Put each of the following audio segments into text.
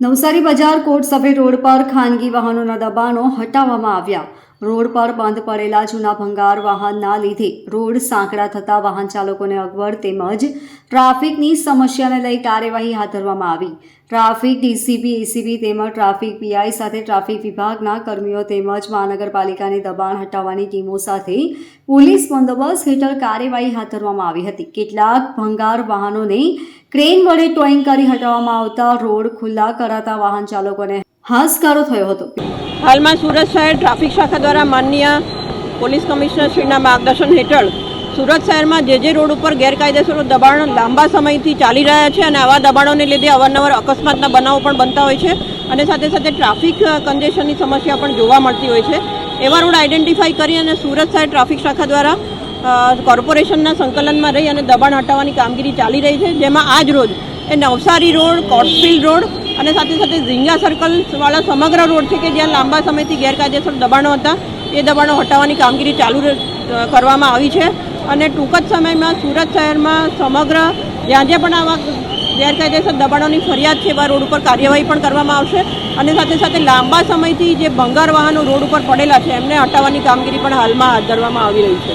નવસારી બજાર કોટ સફેદ રોડ પર ખાનગી વાહનોના દબાણો હટાવવામાં આવ્યા. રોડ પર બંધ પડેલા જૂના ભંગાર વાહનના લીધે રોડ સાંકડા થતા વાહન ચાલકોને અગવડ તેમજ ટ્રાફિકની સમસ્યાને લઈ કાર્યવાહી હાથ ધરવામાં આવી. ટ્રાફિક ડીસીપી, એસીબી તેમજ ટ્રાફિક પીઆઈ સાથે ટ્રાફિક વિભાગના કર્મીઓ તેમજ મહાનગરપાલિકાની દબાણ હટાવવાની ટીમો સાથે પોલીસ બંદોબસ્ત હેઠળ કાર્યવાહી હાથ ધરવામાં આવી હતી. કેટલાક ભંગાર વાહનોને ક્રેન વડે ટોઈંગ કરી હટાવવામાં આવતા રોડ ખુલ્લા કરાતા વાહન ચાલકોને હાશકારો થયો હતો. હાલમાં સુરત શહેર ટ્રાફિક શાખા દ્વારા માનનીય પોલીસ કમિશનર શ્રીના માર્ગદર્શન હેઠળ સુરત શહેરમાં જે જે રોડ ઉપર ગેરકાયદેસર દબાણ લાંબા સમયથી ચાલી રહ્યા છે અને આવા દબાણોને લીધે અવારનવાર અકસ્માતના બનાવો પણ બનતા હોય છે અને સાથે સાથે ટ્રાફિક કન્જેશનની સમસ્યા પણ જોવા મળતી હોય છે. એવા રોડ આઈડેન્ટિફાઈ કરી અને સુરત શહેર ટ્રાફિક શાખા દ્વારા કોર્પોરેશનના સંકલનમાં રહી અને દબાણ હટાવવાની કામગીરી ચાલી રહી છે, જેમાં આજ રોજ એ નવસારી રોડ કોટફિલ્ડ રોડ અને સાથે સાથે ઝીંગા સર્કલવાળા સમગ્ર રોડ છે કે જ્યાં લાંબા સમયથી ગેરકાયદેસર દબાણો હતા, એ દબાણો હટાવવાની કામગીરી ચાલુ કરવામાં આવી છે. અને ટૂંક જ સમયમાં સુરત શહેરમાં સમગ્ર જ્યાં જ્યાં પણ આવા ગેરકાયદેસર દબાણોની ફરિયાદ છે, એવા રોડ ઉપર કાર્યવાહી પણ કરવામાં આવશે. અને સાથે સાથે લાંબા સમયથી જે ભંગાર વાહનો રોડ ઉપર પડેલા છે, એમને હટાવવાની કામગીરી પણ હાલમાં હાથ ધરવામાં આવી રહી છે.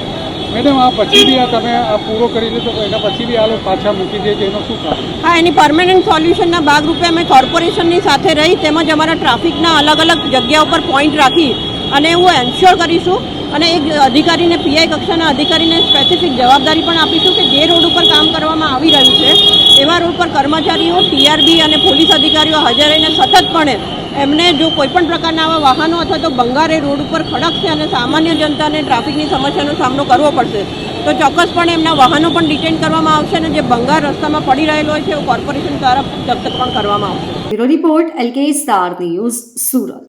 મેડમ, આ પછી બી તમે આ પૂરો કરી લીધો તો એના પછી બી આ લોકો પાછા મૂકી દે છે, એનો શું કારણ? હા, એની પરમેનન્ટ સોલ્યુશનના ભાગરૂપે અમે કોર્પોરેશનની સાથે રહી તેમજ અમારા ટ્રાફિકના અલગ અલગ જગ્યા ઉપર પોઈન્ટ રાખી અને એવું એન્શ્યોર કરીશું અને એક અધિકારીને પીઆઈ કક્ષાના અધિકારીને સ્પેસિફિક જવાબદારી પણ આપીશું કે જે રોડ ઉપર કામ કરવામાં આવી રહ્યું છે, એવા રોડ પર કર્મચારીઓ ટીઆરબી અને પોલીસ અધિકારીઓ હાજર રહીને સતતપણે એમને જો કોઈપણ પ્રકારના આવા વાહનો અથવા તો બંગારે રોડ ઉપર ખડકશે અને સામાન્ય જનતાને ટ્રાફિકની સમસ્યાનો સામનો કરવો પડશે, તો ચોક્કસપણે એમના વાહનો પણ ડિટેન કરવામાં આવશે અને જે બંગાર રસ્તામાં પડી રહેલો હોય છે એવું કોર્પોરેશન દ્વારા જપ્ત પણ કરવામાં આવશે. Report LK star news, Surat.